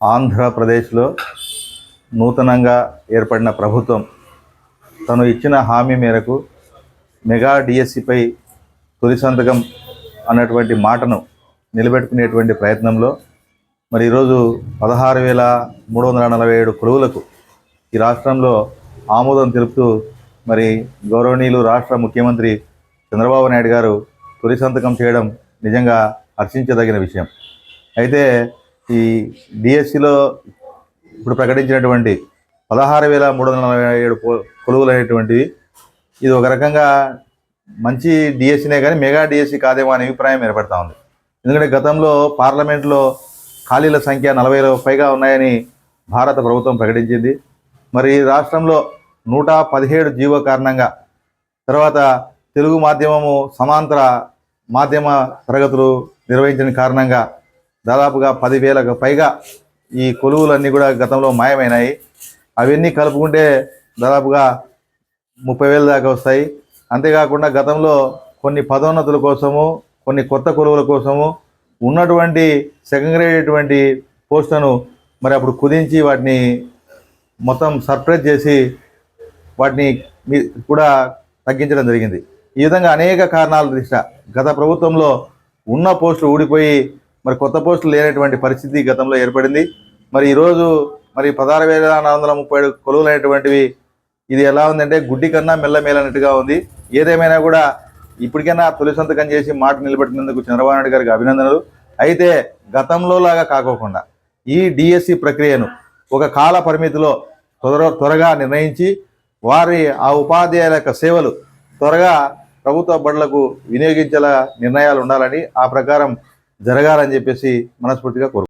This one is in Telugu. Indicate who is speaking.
Speaker 1: ఆంధ్రప్రదేశ్లో నూతనంగా ఏర్పడిన ప్రభుత్వం తను ఇచ్చిన హామీ మేరకు మెగా డిఎస్సిపై తొలి సంతకం అన్నటువంటి మాటను నిలబెట్టుకునేటువంటి ప్రయత్నంలో మరి ఈరోజు పదహారు వేల మూడు వందల నలభై ఏడు కొలువులకు ఈ రాష్ట్రంలో ఆమోదం తెలుపుతూ మరి గౌరవనీయులు రాష్ట్ర ముఖ్యమంత్రి చంద్రబాబు నాయుడు గారు తొలి సంతకం చేయడం నిజంగా హర్షించదగిన విషయం. అయితే ఈ డిఎస్సిలో ఇప్పుడు ప్రకటించినటువంటి పదహారు వేల మూడు వందల నలభై ఏడు కొలువులు అనేటువంటివి ఇది ఒక రకంగా మంచి డిఎస్సినే కానీ మెగా డిఎస్సి కాదేమో అనే అభిప్రాయం ఏర్పడతా ఉంది. ఎందుకంటే గతంలో పార్లమెంట్లో ఖాళీల సంఖ్య నలభై పైగా ఉన్నాయని భారత ప్రభుత్వం ప్రకటించింది. మరి రాష్ట్రంలో నూట పదిహేడు జీవో కారణంగా తర్వాత తెలుగు మాధ్యమము సమాంతర మాధ్యమ తరగతులు నిర్వహించిన కారణంగా దాదాపుగా పదివేలకు పైగా ఈ కొలువులన్నీ కూడా గతంలో మాయమైనాయి. అవన్నీ కలుపుకుంటే దాదాపుగా ముప్పై వేల దాకా వస్తాయి. అంతేకాకుండా గతంలో కొన్ని పదోన్నతుల కోసము కొన్ని కొత్త కొలువుల కోసము ఉన్నటువంటి సెకండరీ పోస్టులను మరి అప్పుడు కుదించి వాటిని మొత్తం సర్ప్రైజ్ చేసి వాటిని మీ కూడా తగ్గించడం జరిగింది. ఈ విధంగా అనేక కారణాల దృష్ట్యా గత ప్రభుత్వంలో ఉన్న పోస్టులు ఊడిపోయి మరి కొత్త పోస్టులు లేనటువంటి పరిస్థితి గతంలో ఏర్పడింది. మరి ఈరోజు మరి పదహారు వేల నాలుగు వందల ముప్పై ఏడు కొలువులైనటువంటివి ఇది ఎలా ఉందంటే గుడ్డి కన్నా మెల్లమేలన్నట్టుగా ఉంది. ఏదేమైనా కూడా ఇప్పటికైనా తొలి సంతకం చేసి మాట నిలబెట్టినందుకు చంద్రబాబు నాయుడు గారికి అభినందనలు. అయితే గతంలో లాగా కాకోకుండా ఈ డిఎస్సి ప్రక్రియను ఒక కాల పరిమితిలో త్వర త్వరగా నిర్ణయించి వారి ఆ ఉపాధ్యాయుల యొక్క సేవలు త్వరగా ప్రభుత్వ బడులకు వినియోగించేలా నిర్ణయాలు ఉండాలని ఆ ప్రకారం జరగాలని చెప్పేసి మనస్ఫూర్తిగా కోరు